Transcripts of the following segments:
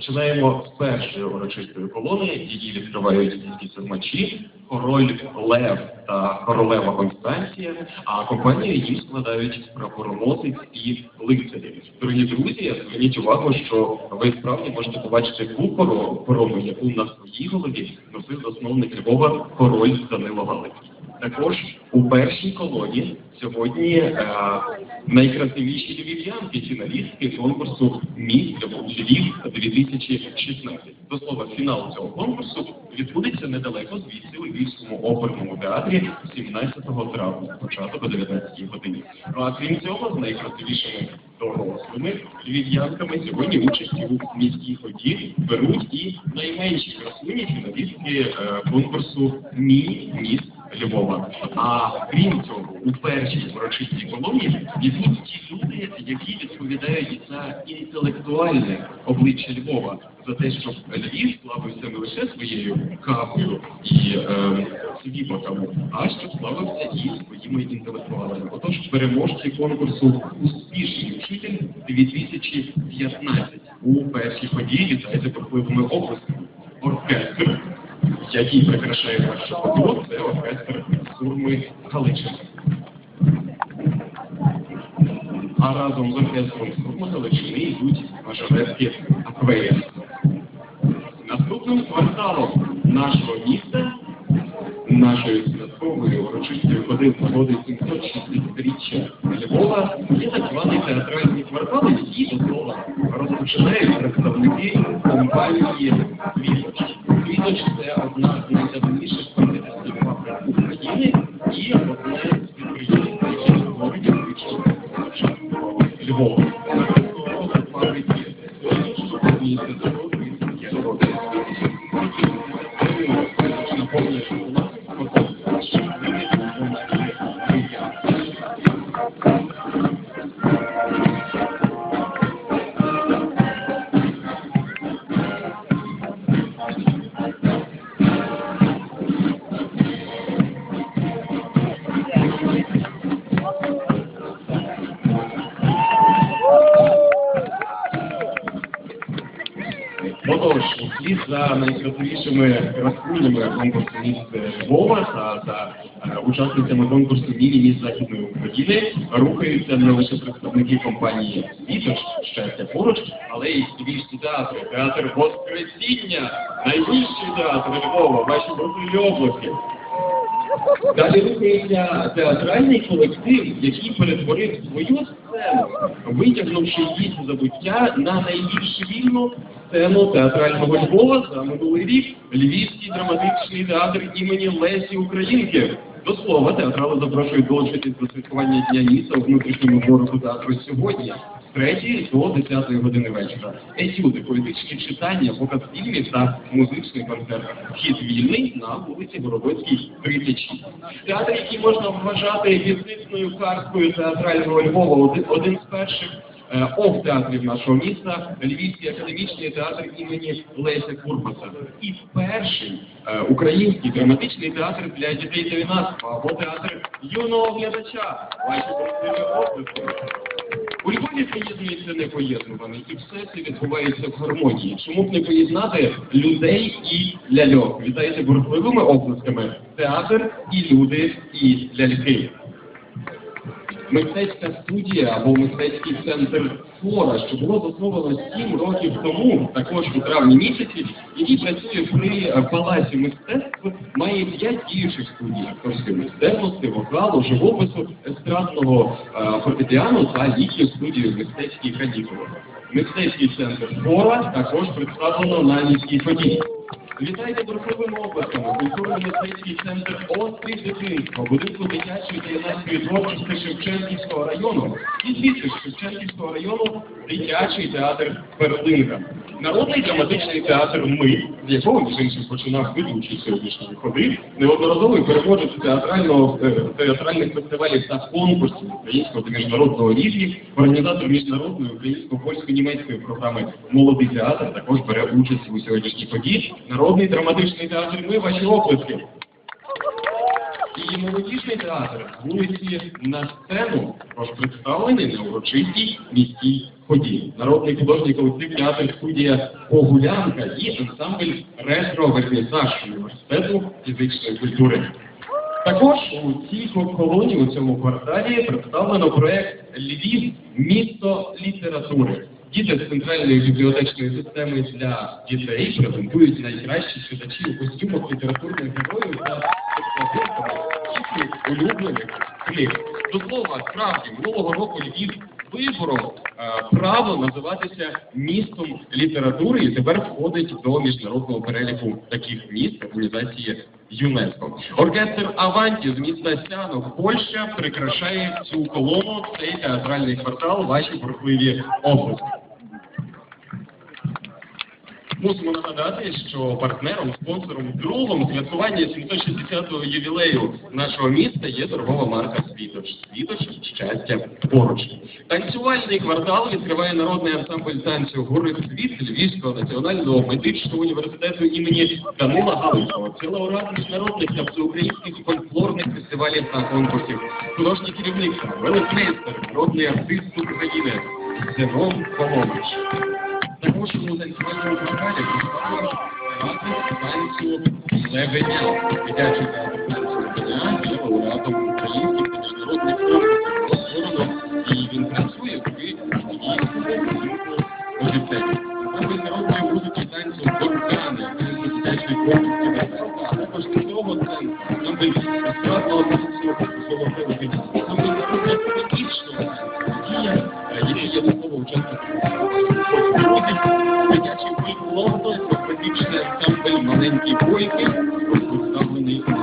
Починаємо з першої урочистої колони. Її відкривають міські сурмачі, король Лев та королева Констанція. А компанію їм складають прапороносець і лицарі. Дорогі друзі, зверніть увагу, що ви справді можете побачити ту коро- корону, яку на своїй голові носив засновник Львова король Данило Галицький. Також у першій колоні сьогодні е, найкрасивіші львів'янки фіналістки конкурсу Міс Львів 2016. До слова, фінал цього конкурсу відбудеться недалеко звідси у Львівському оперному театрі 17 травня, початок о 19 годині. Ну а крім цього, з найкрасивішими дорослими львів'янками сьогодні участь у міській ході беруть і найменші красуні фіналістки е, конкурсу Мі Міс Львова. А крім цього, у першій урочистій колонії йдуть ті люди, які відповідають за інтелектуальне обличчя Львова, за те, щоб Львів славився не лише своєю кавою і е, свіпоками, а щоб славився і своїми інтелектуалами. Отож, переможці конкурсу Успішний вчитель 2015 у першій події вітається бурхливими оплесками. Оркестр який прикрашає першу ходу, це оркестр Сурми Галичини. А разом з оркестром Сурми Галичини йдуть мажоретки Аквея. Наступним кварталом нашого міста, нашої святкової урочистої ходи нагоди 760-річчя Львова, є так званий театральний квартал, який до слова розпочинають представники компанії Світоч. Світоч це одна з найдавніших кондитерських фабрик України і одне з підприємств, яке створює звичайно початку Львова. Найкрасивішими красунями конкурсу міст Львова та за е, учасницями конкурсу Мілі міст Західної України рухаються не лише представники компанії Вітер, щастя поруч, але й львівські театри, театр Воскресіння, найбільший театр Львова, ваші обласки. Далі рухається театральний колектив, який перетворив свою сцену, витягнувши її забуття на найбільш вільну сцену театрального Львова за минулий рік Львівський драматичний театр імені Лесі Українки. До слова, театрали запрошують долучитись до святкування Дня міста у внутрішньому дворику театру сьогодні 3 до 10 години вечора. Етюди, поетичні читання, показ фільмів та музичний концерт. Вхід вільний на вулиці Городоцькій, 36. Театр, який можна вважати візитною карткою театрального Львова, один, з перших е, ов-театрів нашого міста, Львівський академічний театр імені Леся Курбаса. І перший е, український драматичний театр для дітей та юнацтва, або театр юного глядача. Ваші. У Львові поєднується непоєднуване, і все це відбувається в гармонії. Чому б не поєднати людей і ляльок? Вітайте бурхливими оплесками театр і люди, і ляльки. Мистецька студія або мистецький центр Флора, що було засновано сім років тому, також у травні місяці, який працює при е, палаці мистецтв, має п'ять діючих студій акторської майстерності, вокалу, живопису, естрадного е, фортепіану та літню студію мистецькі канікули. Мистецький центр Флора також представлено на міській події. Вітайте бурхливими обласками, культурно-мистецький центр Острів дитинства, будинку дитячої та творчості Шевченківського району і звідси Шевченківського району дитячий театр Перлинка. Народний драматичний театр Ми, з якого між іншим починав ведучий сьогоднішньої ходи, неодноразовий переможець театрального е, театральних фестивалів та конкурсів українського та міжнародного рівні, організатор міжнародної українсько-польсько-німецької програми Молодий театр також бере участь у сьогоднішній події. Народний драматичний театр Ми ваші оплески. І молодіжний театр вулиці на сцену ваш представлений на урочистій міській ході. Народний художній колектив театр студія Погулянка і ансамбль ретро-вернісаж університету фізичної культури. Також у цій колонії, у цьому кварталі представлено проект Львів місто літератури. Діти з центральної бібліотечної системи для дітей презентують найкращі читачі у костюмах літературних героїв та експозиціями їхніх улюблених книг. До слова, справді, минулого року Львів виборов е, право називатися містом літератури і тепер входить до міжнародного переліку таких міст організації ЮНЕСКО. Оркестр Аванті з міста Сянок, Польща прикрашає цю колону, цей театральний квартал, ваші бурхливі області. Мусимо нагадати, що партнером, спонсором, другом святкування 760-го ювілею нашого міста є торгова марка Світоч. Світоч щастя поруч. Танцювальний квартал відкриває народний ансамбль танцю Гори світ Львівського національного медичного університету імені Данила Галицького. Це лауреат міжнародних та всеукраїнських фольклорних фестивалів та конкурсів. Художній керівник, великмейстер, народний артист України Зенон Коломич. Також у танцювальному фестивалі представлено театр танцю Левеня. Дитячий театр танцю Левеня є лауреатом українських та міжнародних конкурсів. І він працює при її офіцері. Ансамбль народної музики танцю Доркани, дитячий конкурс Кіберпанка, а також цього центру. Ансамбль естрадного танцю Золотий Ансамбль народного політичного танцю. Дія, який є додатково учасником ансамбль маленькі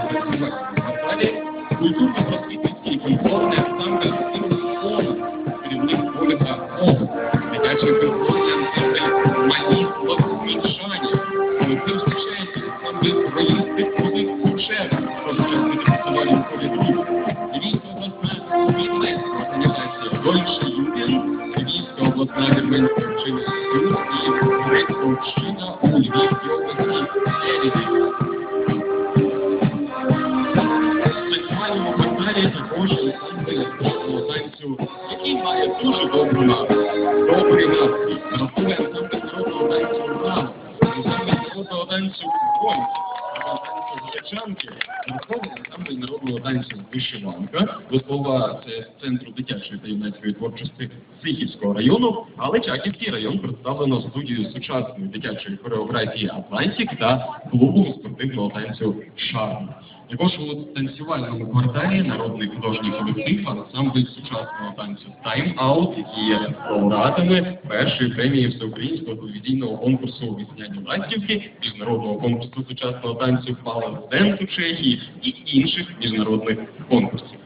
центру дитячої та юнацької творчості Сихівського району, але Чаківський район представлено студією сучасної дитячої хореографії «Атлантик» та клубом спортивного танцю «Шарм». Також у танцювальному кварталі народний художній колектив ансамбль сучасного танцю «Тайм Аут», які є лауреатами першої премії всеукраїнського телевізійного конкурсу «Весняні ластівки», міжнародного конкурсу сучасного танцю «Палас Денс» у Чехії і інших міжнародних конкурсів.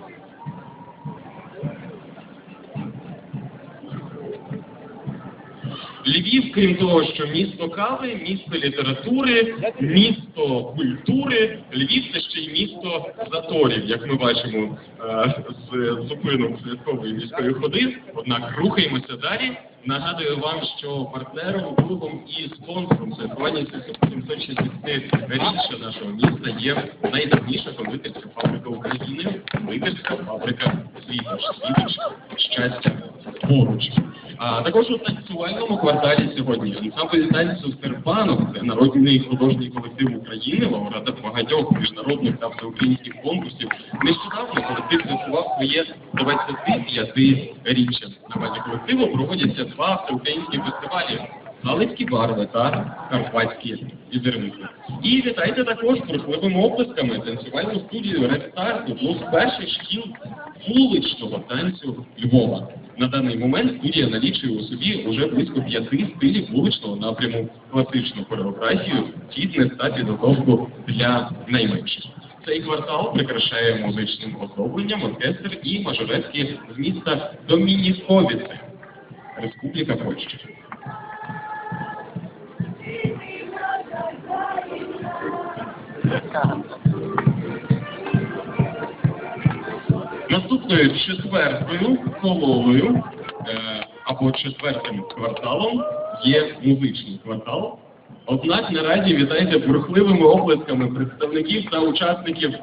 Львів, крім того, що місто кави, місто літератури, місто культури, Львів це ще й місто заторів, як ми бачимо е, з зупинок святкової міської ходи. Однак рухаємося далі. Нагадую вам, що партнером, другом і спонсором святкування 760-річчя нашого міста є найдавніша кондитерська фабрика України, кондитерська фабрика Світоч. Світоч щастя поруч. А також у танцювальному кварталі сьогодні ансамбль танцю Стерпанов, це народний художній колектив України, лауреат багатьох міжнародних та всеукраїнських конкурсів. Нещодавно колектив святкував своє 25-річчя. На базі колективу проводяться два всеукраїнські фестивалі. Галицькі барви та карпатські візерунки. І вітайте також бурхливими оплесками танцювальну студію Start, одну з перших шкіл вуличного танцю Львова. На даний момент студія налічує у собі уже близько п'яти стилів вуличного напряму, класичну хореографію, фітнес та підготовку для найменших. Цей квартал прикрашає музичним оздобленням оркестр і мажоретки з міста Домініковіце, Республіка Польща. Наступною четвертою колоною е, або четвертим кварталом є музичний квартал. Однак наразі вітайте бурхливими оплесками представників та учасників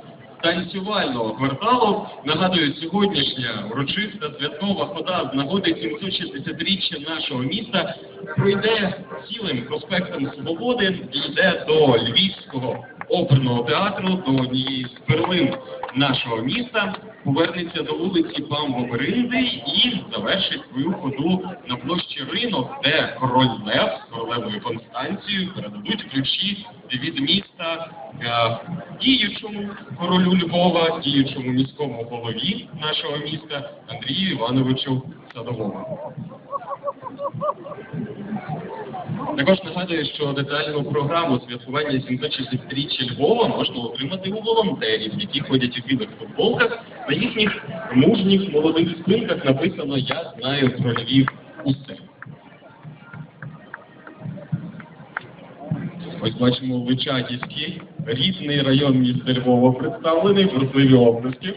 танцювального кварталу. Нагадую, сьогоднішня урочиста святкова хода з нагоди 760-річчя нашого міста пройде цілим проспектом Свободи і йде до Львівського оперного театру, до однієї з перлин нашого міста, повернеться до вулиці Бамбобринди і завершить свою ходу на площі ринок, де король Лев з королевою Констанцією передадуть ключі від міста е, діючому королю Львова, діючому міському голові нашого міста Андрію Івановичу Садовому. Також нагадую, що детальну програму святкування 760-річчя Львова можна отримати у волонтерів, які ходять у білих футболках. На їхніх мужніх молодих спинках написано Я знаю про Львів усе. Ось бачимо Личаківський, рідний район міста Львова представлений, бурхливі області.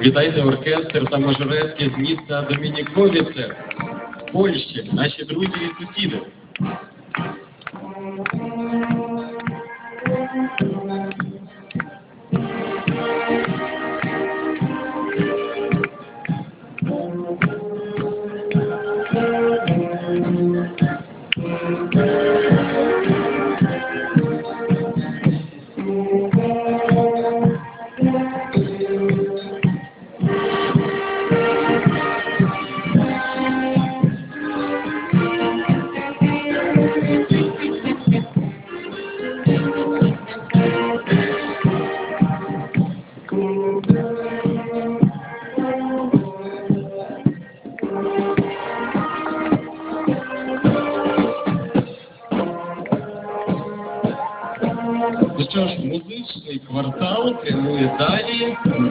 Вітайте оркестр та мажоретки з міста Домініковіце, Польщі, наші друзі і сусіди.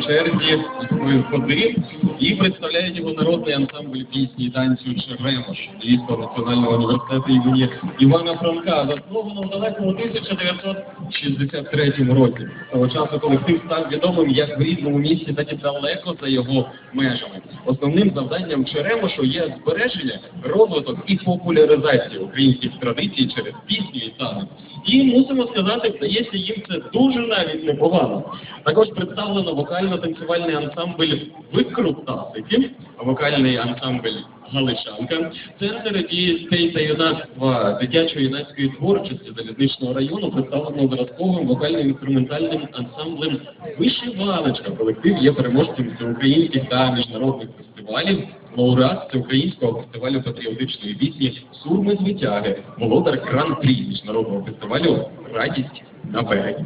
Черзі своєї ходи і представляє його народний ансамбль пісні і танцю Черемош Львівського національного університету імені Івана Франка, засновано в далекому 1963 році. Того часу колектив став відомим як в рідному місті, так і далеко за його межами. Основним завданням Черемошу є збереження, розвиток і популяризація українських традицій через пісню і танець. І мусимо сказати, здається, їм це дуже навіть непогано. Також представлено вокально-танцювальний ансамбль Викрутасики, вокальний ансамбль Галичанка, центр дітей та юнацтва дитячо-юнацької творчості залізничного району представлено зразковим вокально-інструментальним ансамблем Вишиваночка. Колектив є переможцем всеукраїнських та міжнародних фестивалів. Лауреат Всеукраїнського фестивалю патріотичної пісні Сурми звитяги, володар гран-прі міжнародного фестивалю Радість на берегі.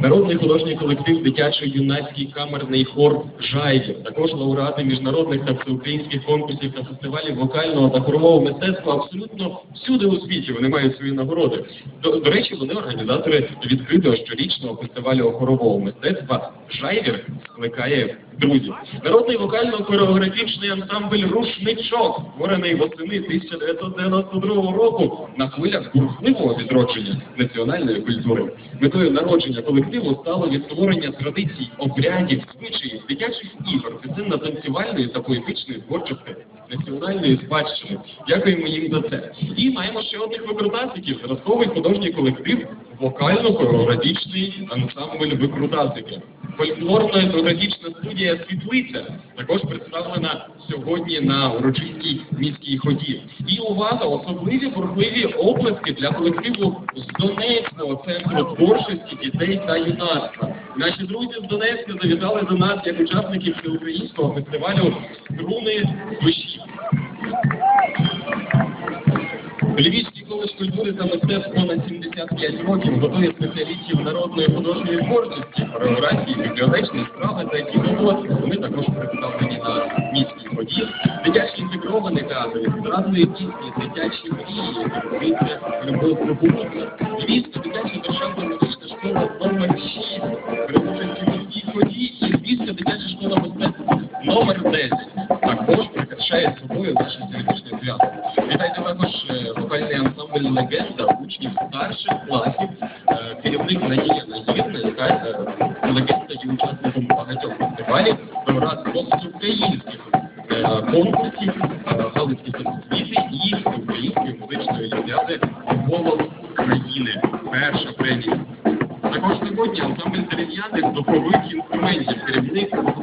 Народний художній колектив дитячий юнацький камерний хор Жайдів, також лауреати міжнародних та всеукраїнських конкурсів та фестивалів вокального та хорового мистецтва абсолютно всюди у світі вони мають свої нагороди. До, до речі, вони організатори відкритого щорічного фестивалю хорового мистецтва Жайвір скликає друзів. Народний вокально-хореографічний ансамбль Рушничок, створений восени 1992 року на хвилях бурхливого відродження національної культури. Метою народження колективу стало відтворення традицій, обрядів, звичаїв, дитячих ігор, пісенно-танцювальної та поетичної творчості національної спадщини. Дякуємо їм за це. І маємо ще одних викрутасиків, зразковий художній колектив, вокально-хореографічний ансамбль викрутасики. Фольклорна етнографічна студія Світлиця також представлена сьогодні на урочистій міській ході. І увага, особливі бурхливі оплески для колективу з Донецького центру творчості дітей та юнацтва. Наші друзі з Донецька завітали до нас як учасники всеукраїнського фестивалю Струни душі. Львівський коледж культури та мистецтва на 75 років готує спеціалістів народної художньої творчості, хореографії, бібліотечної справи та кіномовки. Вони також представлені на міській ході. Дитячий інтегрований театр, естрадної пісні, дитячі мрії, відкриття Любов Пропутна. Львівська дитяча державна музична школа номер 6 при участі в міській ході і Львівська дитяча школа мистецтва номер 10. Так, прикрашає собою наше сьогоднішнє свято. Вітайте також вокальний ансамбль легенда учнів старших класів, е, керівник Надія Нагірна, яка е, легенда є учасником багатьох фестивалів, раз досить українських е, конкурсів, галицьких освіти і української музичної олімпіади голос країни. Перша премія. Також сьогодні ансамбль дерев'яних духових інструментів, керівник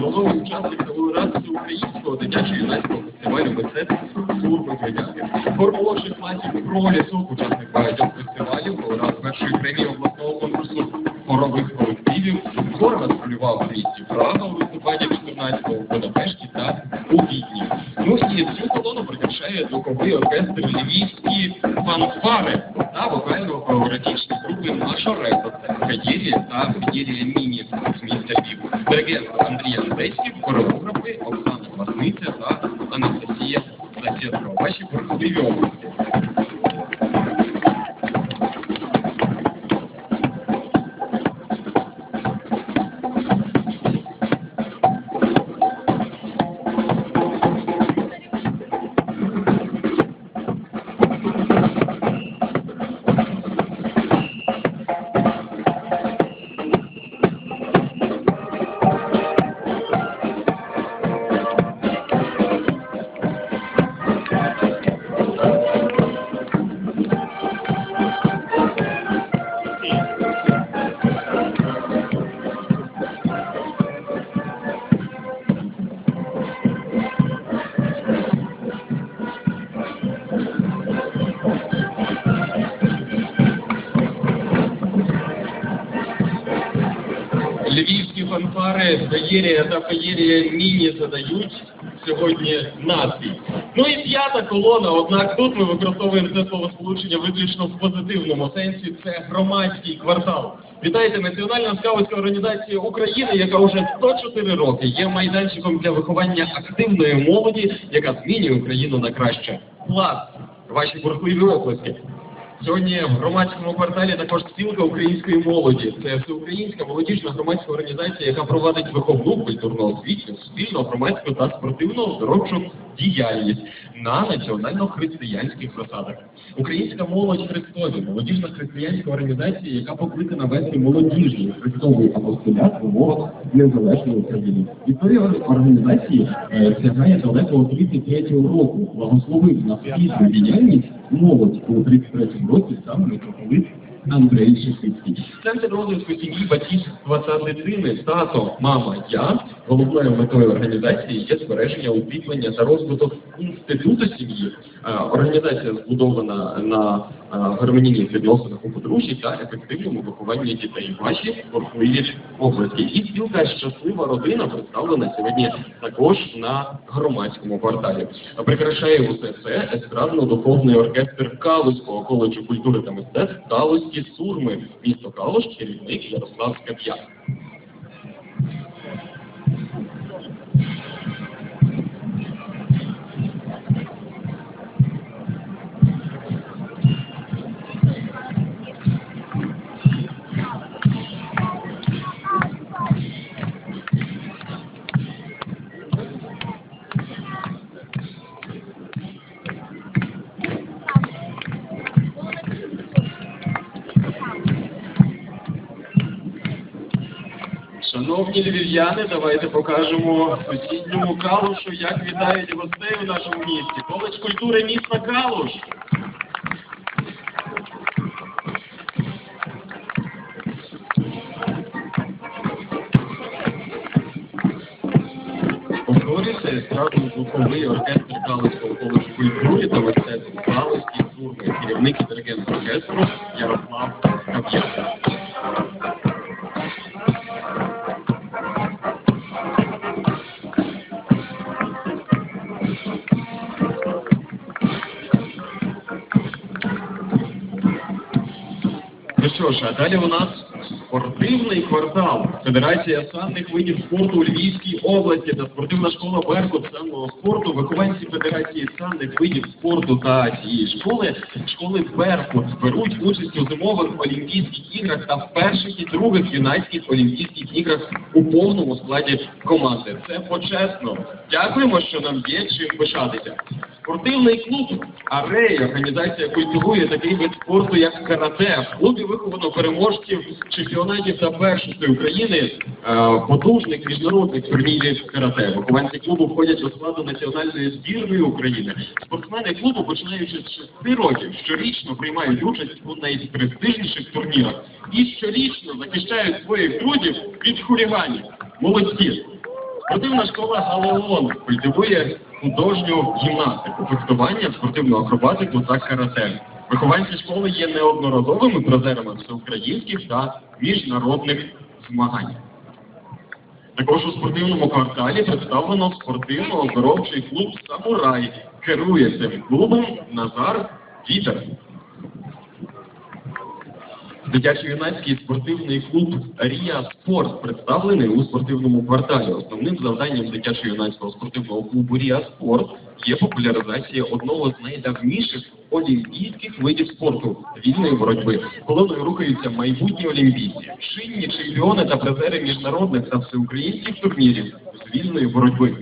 неодноразовий учасник та українського дитячо-юнацького фестивалю мистецтв служби грядяки. Хор молодших класів пролісок, учасник багатьох фестивалів, Феєрія та Феєрія Міні задають сьогодні настрій. Ну і п'ята колона, однак тут ми використовуємо це словосполучення виключно в позитивному сенсі. Це громадський квартал. Вітайте Національна скаутська організація України, яка вже 104 роки є майданчиком для виховання активної молоді, яка змінює Україну на краще. Плац, ваші бурхливі оплески. Сьогодні в громадському кварталі також спілка української молоді. Це всеукраїнська молодіжна громадська організація, яка проводить виховну, культурну освітню, спільну, громадську та спортивну оздоровчу діяльність на національно-християнських засадах. Українська молодь Христові, молодіжна християнська організація, яка покликана вести молодіжний христовий апостолят в умовах незалежної України. Історія організації е, сягає далекого 33-го року. Благословив на спільну діяльність молодь у 33-му році саме митрополит Андрей Шехицький. Центр розвитку сім'ї батьківства та дитини, тато, мама, я. Головною метою організації є збереження, укріплення та розвиток інституту сім'ї. Е, Організація збудована на е, гармонійних відносинах у подружжі та ефективному вихованні дітей. Ваші бурхливі області. І спілка щаслива родина представлена сьогодні також на громадському кварталі. Прикрашає усе це естрадно-духовний оркестр Калузького коледжу культури та мистецтв Калузькі сурми. Місто Калуш, керівник Ярослав Скап'як. Шановні львів'яни, давайте покажемо сусідньому Калушу, як вітають гостей у нашому місті. Коледж культури міста Калуш. Повторюся, естрадно-звуковий оркестр Ну а далі у нас квартал, Федерація санних видів спорту у Львівській області та спортивна школа Беркут санного спорту, вихованці Федерації санних видів спорту та цієї школи, школи Беркут беруть участь у зимових Олімпійських іграх та в перших і других юнацьких Олімпійських іграх у повному складі команди. Це почесно. Дякуємо, що нам є чим пишатися. Спортивний клуб Арей, організація культивує такий вид спорту, як карате. В клубі виховано переможців чемпіонатів та першості України, е, потужних міжнародних турнірів карате. Вихованці клубу входять до складу національної збірної України. Спортсмени клубу, починаючи з 6 років, щорічно приймають участь у найпрестижніших турнірах і щорічно захищають своїх друзів від хуліганів. Молодці! Спортивна школа Галеон культивує художню гімнастику, фехтування, спортивну акробатику та карате. Вихованці школи є неодноразовими призерами всеукраїнських та міжнародних змагань. Також у спортивному кварталі представлено спортивно-оздоровчий клуб Самурай. Керує цим клубом Назар Вітер. Дитячо-юнацький спортивний клуб Рія Спорт представлений у спортивному кварталі. Основним завданням дитячо-юнацького спортивного клубу Рія Спорт є популяризація одного з найдавніших олімпійських видів спорту вільної боротьби. Колоною рухаються майбутні олімпійці, чинні чемпіони та призери міжнародних та всеукраїнських турнірів з вільної боротьби.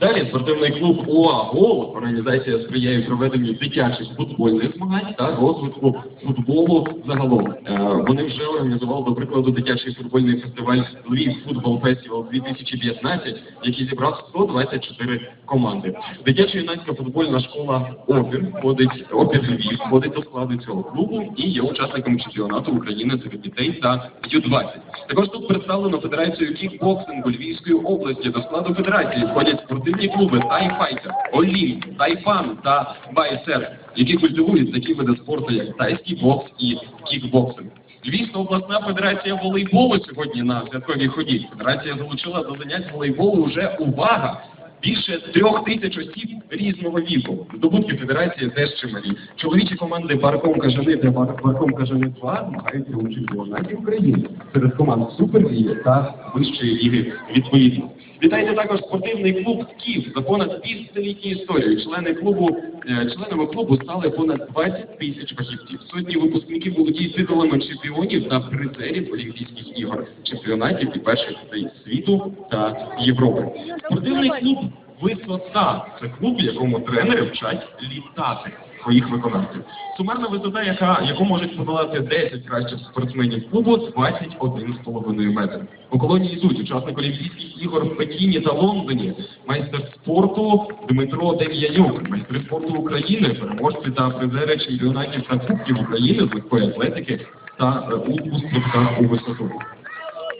Далі спортивний клуб УА «Гол» організація сприяє проведенню дитячих футбольних змагань та розвитку футболу загалом. Е, Вони вже організували, до прикладу, дитячий футбольний фестиваль Львів Футбол Фестивал 2015, який зібрав 124 команди. Дитяча юнацька футбольна школа Опір входить Опір Львів входить до складу цього клубу і є учасником чемпіонату України серед дітей та Ю-20. Також тут представлено Федерацію кікбоксингу Львівської області. До складу федерації входять спортивні клуби Тайфайтер, Олімп, тайфан та Байсер, які культивують такі види спорту, як тайський бокс і кікбоксинг. Львівська обласна федерація волейболу сьогодні на святковій ході. Федерація залучила до занять волейболу вже увага. Більше трьох тисяч осіб різного віку. Здобутки федерації теж чималі. Чоловічі команди Парком Кажани та Парком Кажани 2 змагаються у чемпіонаті України серед команд Суперліги та Вищої ліги відповідно. Вітайте також спортивний клуб Київ за понад півстолітні історії. Члени клубу членами клубу стали понад 20 тисяч фахівців. Сотні випускників володіють титулами чемпіонів та призерів Олімпійських ігор, чемпіонатів і перших світу та Європи. Спортивний клуб Висота це клуб, в якому тренери вчать літати своїх виконавців. Сумарна висота, яка яку можуть подолати 10 кращих спортсменів клубу, 21,5 метр. У колонії йдуть учасник Олімпійських ігор в Пекіні та Лондоні, майстер спорту Дмитро Дем'янюк, майстри спорту України, переможці та призери чемпіонатів та кубків України з легкої атлетики та у стрибках у висоту.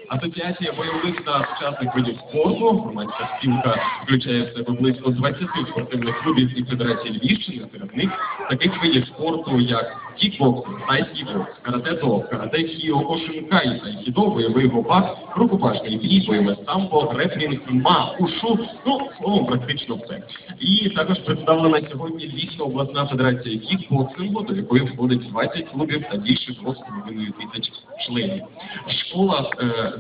Асоціація бойових та сучасних видів спорту, громадська спілка включає в себе близько 20 спортивних клубів і федерацій Львівщини, серед них таких видів спорту, як кікбоксинг, тайський бокс, карате-до, карате хіо, ошинкай, айкідо, бойовий гопак, рукопашний бій, бойове самбо, реплінг, ма, ушу, ну, словом, практично все. І також представлена сьогодні Львівська обласна федерація кікбоксингу, до якої входить 20 клубів та більше 2,5 тисяч членів. Школа, е,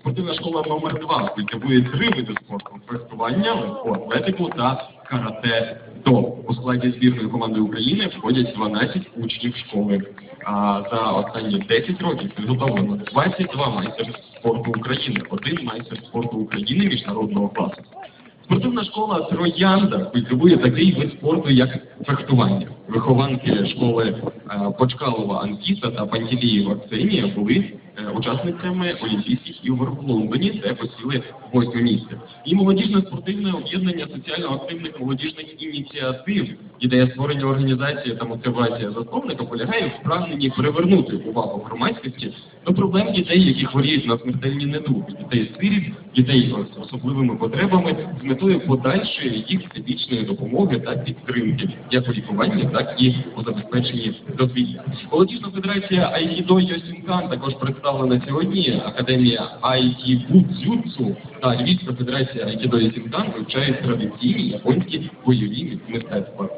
спортивна школа номер 2 культивує три види спорту: фехтування, легку атлетику та карате до у складі збірної команди України входять 12 учнів школи. А за останні 10 років підготовлено 22 майстер спорту України, один майстер спорту України міжнародного класу. Спортивна школа Троянда культивує такий вид спорту, як фехтування. Вихованки школи е, Почкалова Анкіта та Пантелієва Ксенія були е, учасницями Олімпійських ігор в Лондоні, де посіли восьме місце. І молодіжне спортивне об'єднання соціально активних молодіжних ініціатив. Ідея створення організації та мотивація засновника полягає в прагненні привернути увагу громадськості до проблем дітей, які хворіють на смертельні недуги, дітей сиріт, дітей з особливими потребами з метою подальшої їх всебічної допомоги та підтримки, як у лікуванні, так і у забезпеченні дозвілля. Молодіжна федерація Айкідо Йосінкан також представлена сьогодні. Академія Айкібудзюцу та Львівська федерація Айкідо Йосінкан вивчають традиційні японські бойові мистецтва.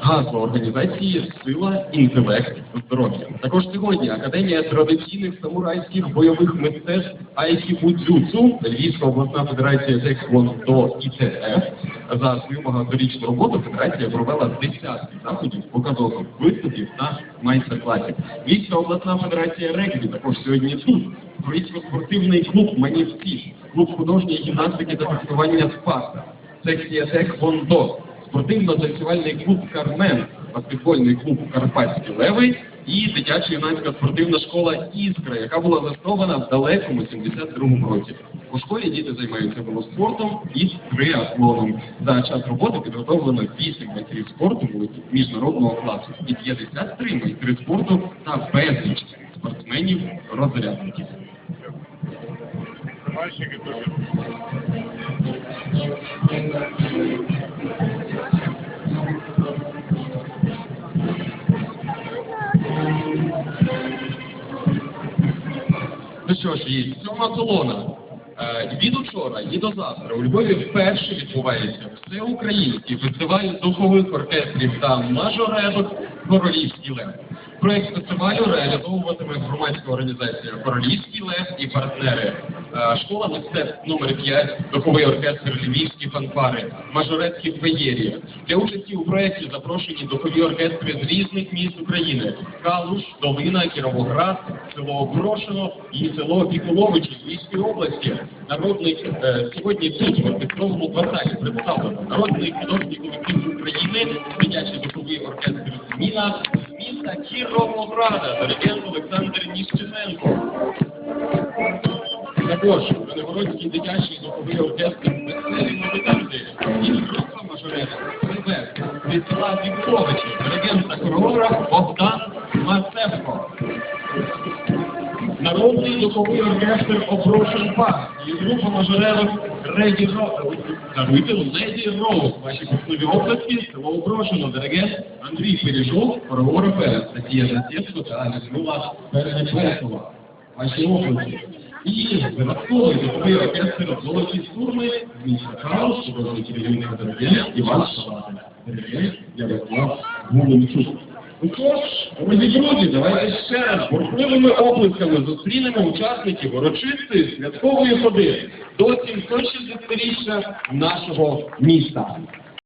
Гасло організації Сила, інтелект, здоров'я. Також сьогодні Академія традиційних самурайських бойових мистецтв Айкібудзюцу, Львівська обласна федерація Теквондо ІТФ. За свою багаторічну роботу федерація провела десятки заходів, показових виступів та майстер-класів. Львівська обласна федерація регбі також сьогодні тут. Туристсько-спортивний клуб Манівці, клуб художньої гімнастики та фехтування Спаса, секція Теквондо, спортивно-танцювальний клуб Кармен, баскетбольний клуб Карпатські Леви і дитяча юнацька спортивна школа Іскра, яка була заснована в далекому 72-му році. У школі діти займаються велоспортом і триатлоном. За час роботи підготовлено 8 майстрів спорту міжнародного класу і 53 майстри спорту та безліч спортсменів-розрядників. Мальчики тоже. Що ж, і сьома колона. Е, Від учора і до завтра у Львові вперше відбувається всеукраїнський фестиваль духових оркестрів та мажореток Королівський лев. Проект фестивалю реалізовуватиме громадська організація Королівський лев і партнери. Е, Школа мистецтв номер 5 духовий оркестр Львівські фанфари, мажоретські феєрії. Для участі у проєкті запрошені духові оркестри з різних міст України: Калуш, Долина, Кіровоград, село Оброшено і село Піколовичі Львівської області. Народний е, сьогодні тут в оркестровому кварталі представлено народний художній колектив України, дитячий духовий оркестр Зміна з міста Кіровограда, диригент Олександр Ніщененко. Також Венегородський дитячий духовий оркестр «Веселі музиканти» і група мажореток «Сильвестр» від села Вікторовичі, диригент та хореограф Богдан Мацевко. Народний духовий оркестр «Опрошен Пас» і група мажореток «Реді Роуз». Даруйте «Леді Роуз». Ваші кухнові області, село Опрошено, диригент Андрій Пиріжов, хореограф Анастасія Засєцько та Людмила Перенепесова. Ваші області. І додатковий духовий оркестр «Золоті стурми» з міста Хаус, керівник диригент Іван Шалатин, диригент Ярослав Гуменчук. Ну що ж, друзі, друзі, давайте ще раз бурхливими оплесками зустрінемо учасників урочистої святкової ходи до 760-річчя нашого міста.